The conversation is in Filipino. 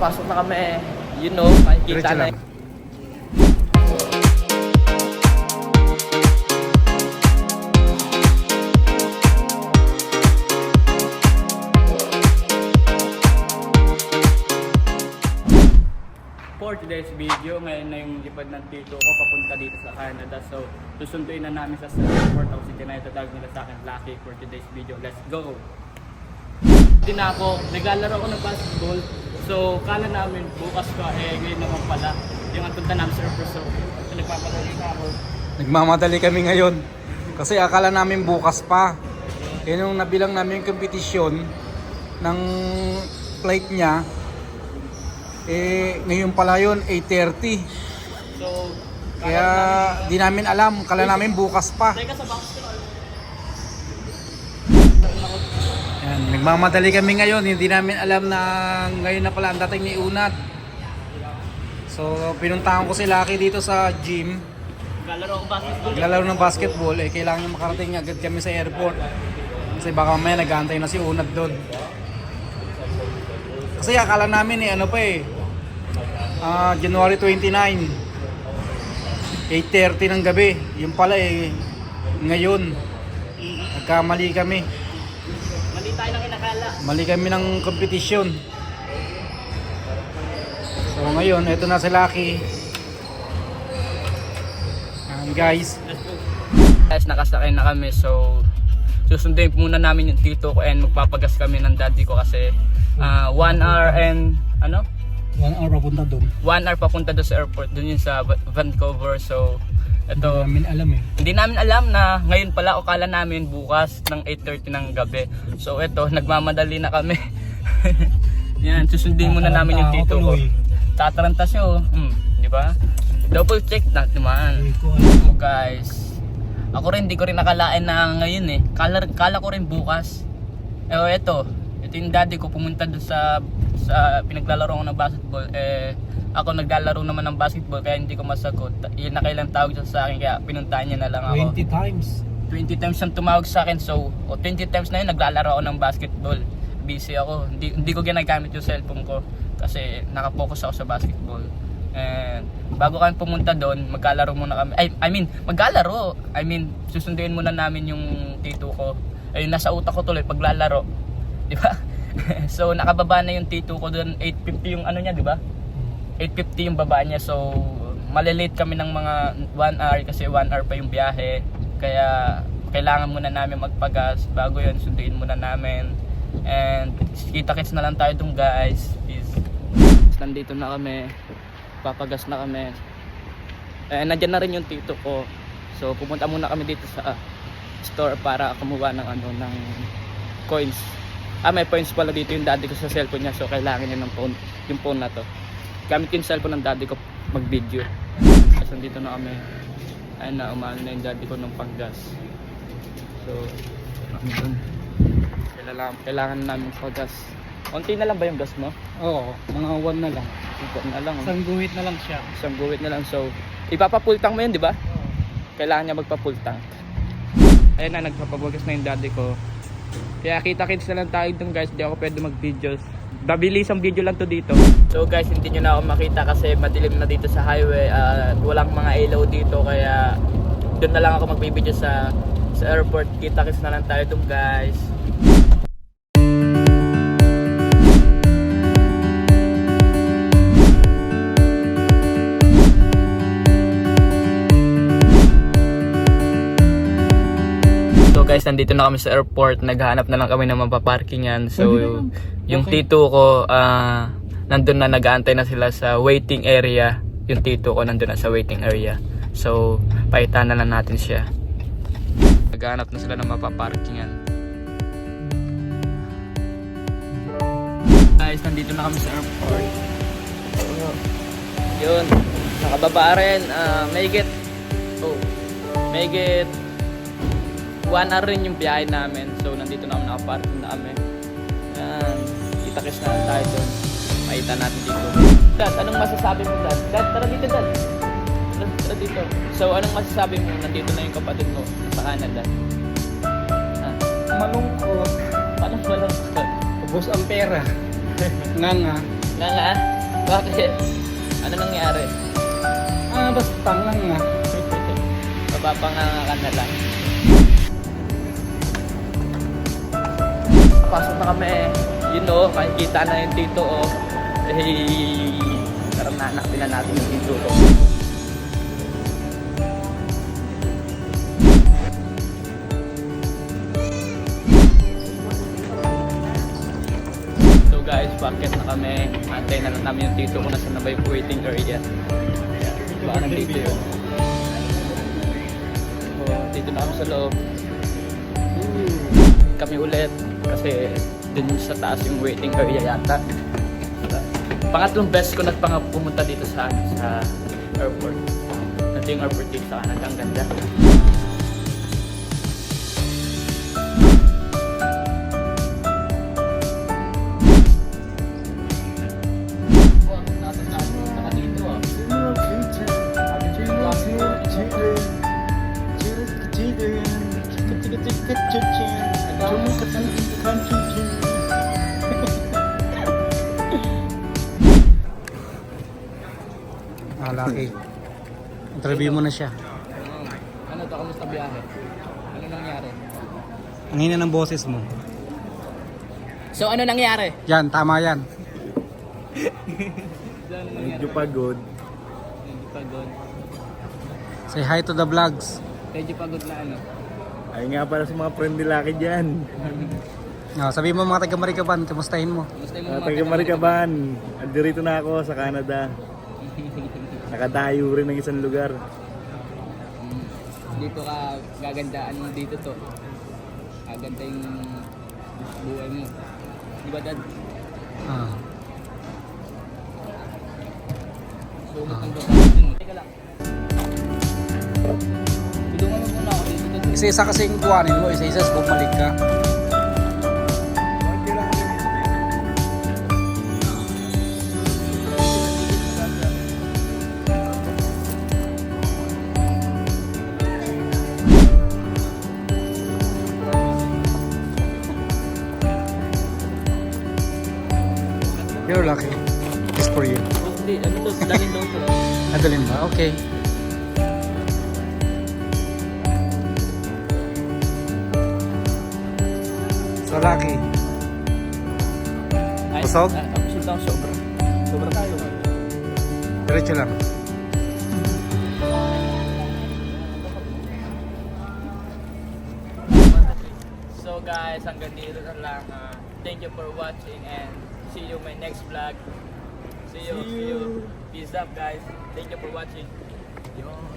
pasok na kami. You know, makikita na lang. For today's video, ngayon na yung lipad ng tito ko papunta dito sa Canada. So, susunduin na namin sa airport. Tapos itinayatag nila sa akin, Lucky, for today's video. Let's go! Hindi na ako, naglalaro ako ng basketball. So, kala namin bukas pa, eh ngayon naman pala. Yung punta namin sa airport. So, nagpapadali na ako. Nagmamadali kami ngayon. Kasi akala namin bukas pa. Yan yung nabilang namin yung kompetisyon ng flight niya. Eh, ngayon pala yun, 8.30. So, Kaya di namin alam. Kala namin bukas pa. teka sa box ko. Yan, nagmamadali kami ngayon. Hindi namin alam na ngayon na pala ang dating ni Unat. So, pinuntahan ko si Lucky dito sa gym. Naglalaro ako basketball. Naglalaro ng basketball. Eh, kailangan niya makarating agad kami sa airport. Kasi baka mamaya nag-aantay na si Unat doon. Kasi akala namin eh, ano pa eh. ah, January 29. 8.30 ng gabi. Yung pala eh, ngayon. Nagkamali kami. Mali tayo ng inakala. Mali kami ng kompetisyon. So ngayon, eto na si Lucky. Ayan, guys. Guys, nakasakay na kami. So, susunduin muna namin yung tito ko and magpapagas kami ng daddy ko kasi ah, one hour and ano? One hour papunta doon. One hour papunta doon sa airport, doon yun sa Va- Vancouver. So, ito, namin alam eh. hindi namin alam na ngayon pala o kala namin bukas ng 8.30 ng gabi. So, ito, nagmamadali na kami. Yan, susundin muna namin yung tito ko. Tataranta siya oh. Hmm, di ba? Double check na naman. So guys, ako rin hindi ko rin nakalain na ngayon eh. Kala, kala ko rin bukas. Eh oh, eto, ito yung daddy ko pumunta doon sa sa pinaglalaro ko ng basketball. Eh ako naglalaro naman ng basketball kaya hindi ko masagot. Yun na kailang tawag siya sa akin kaya pinuntahan niya na lang ako. 20 times. 20 times siyang tumawag sa akin so o 20 times na yun naglalaro ako ng basketball. Busy ako. Hindi, hindi ko ginagamit yung cellphone ko kasi nakafocus ako sa basketball. And bago kami pumunta doon maglalaro muna kami. Ay, I mean maglalaro. I mean susunduin muna namin yung tito ko. Ay nasa utak ko tuloy paglalaro. Di ba? So nakababa na yung tito ko doon 850 yung ano niya di ba 8.50 yung baba niya. So malilate kami ng mga 1 hour kasi 1 hour pa yung biyahe. Kaya kailangan muna namin magpagas bago yun sunduin muna namin. And kita kits na lang tayo dun guys peace nandito na kami. Papagas na kami. Eh nandyan na rin yung tito ko. So pumunta muna kami dito sa store para kumuha ng ano ng coins. Ah may points pala dito yung daddy ko sa cellphone niya so kailangan niya ng phone yung phone na to gamit yung cellphone ng daddy ko mag video so nandito na kami ayun na umano na yung daddy ko ng panggas so andun. kailangan, kailangan namin paggas konti na lang ba yung gas mo? Oo, mga 1 na lang. Ito na lang. Isang guhit na lang siya. isang guhit na lang so ipapapultang mo yun di ba? kailangan niya magpapultang ayun na nagpapabagas na yung daddy ko kaya kita kits na lang tayo dun guys di ako pwede mag videos Babilis ang video lang to dito. So guys, hindi nyo na ako makita kasi madilim na dito sa highway at walang mga ilaw dito kaya doon na lang ako magbibideo sa sa airport. Kita kits na lang tayo dun guys. Guys, nandito na kami sa airport. Naghahanap na lang kami ng mapaparkingan. So, yung tito ko, ah, nandun na nag-aantay na sila sa waiting area. Yung tito ko nandun na sa waiting area. So, paitan na lang natin siya. Naghahanap na sila ng mapaparkingan. Guys, nandito na kami sa airport. So, yun, nakababa rin. Uh, may get, oh, may get one hour rin yung biyahe namin. So, nandito na kami, nakaparking na kami. Yan. Kita-kiss na lang tayo doon. Makita natin dito. Dad, anong masasabi mo, Dad? Dad, tara dito, Dad. Tara, tara dito. So, anong masasabi mo? Nandito na yung kapatid mo sa Canada. Ha? Malungkot. Paano malungkot? Ubus ang pera. nga nga. Na nga? Bakit? Ano nangyari? Ah, basta lang nga. Mapapanganga ka na lang. Pasok na kami. You know, makikita na yung tito oh. Eh, tara na, hanapin na natin yung tito ko. So guys, bakit na kami? Antay na lang namin yung tito ko nasa na ba yung waiting area. Baka nandito yun. Oh, dito na kami sa loob. Kami ulit kasi dun sa taas yung waiting area yata. Pangatlong best ko nagpanga pumunta dito sa sa airport. Ito yung airport dito sa Canada. Ang ganda. Lucky. Interview mo na siya. Ano to? Kamusta biyahe? Ano nangyari? Ang hina ng boses mo. So ano nangyari? Yan, tama yan. So, ano nangyari? Medyo pagod. Medyo pagod. Say hi to the vlogs. Medyo pagod na ano. Ay nga para sa mga friend ni Lucky dyan. Ah, sabi mo mga taga Maricaban, kamustahin mo? Kamusta yung Mga mga taga Maricaban, andirito na ako sa Canada. Nakadayo rin ng isang lugar. Dito ka gagandaan mo dito to. Gaganda yung buhay mo. Di ba dad? Ah. Sumat ng babae din. Teka lang. Tulungan mo muna ako dito. Isa-isa kasing kuhanin mo, isa-isa sa bumalik ka. You're lucky. It's for you. Hindi, ano to? Dalhin daw to. Nadalin ba? Okay. So lucky. Ay, Busog? ah, ah, busog lang sobra. Sobra tayo. Diretso lang. So guys, hanggang dito na lang. ah. thank you for watching and see you in my next vlog. See you, see you. See you. Peace up guys. Thank you for watching. Yo.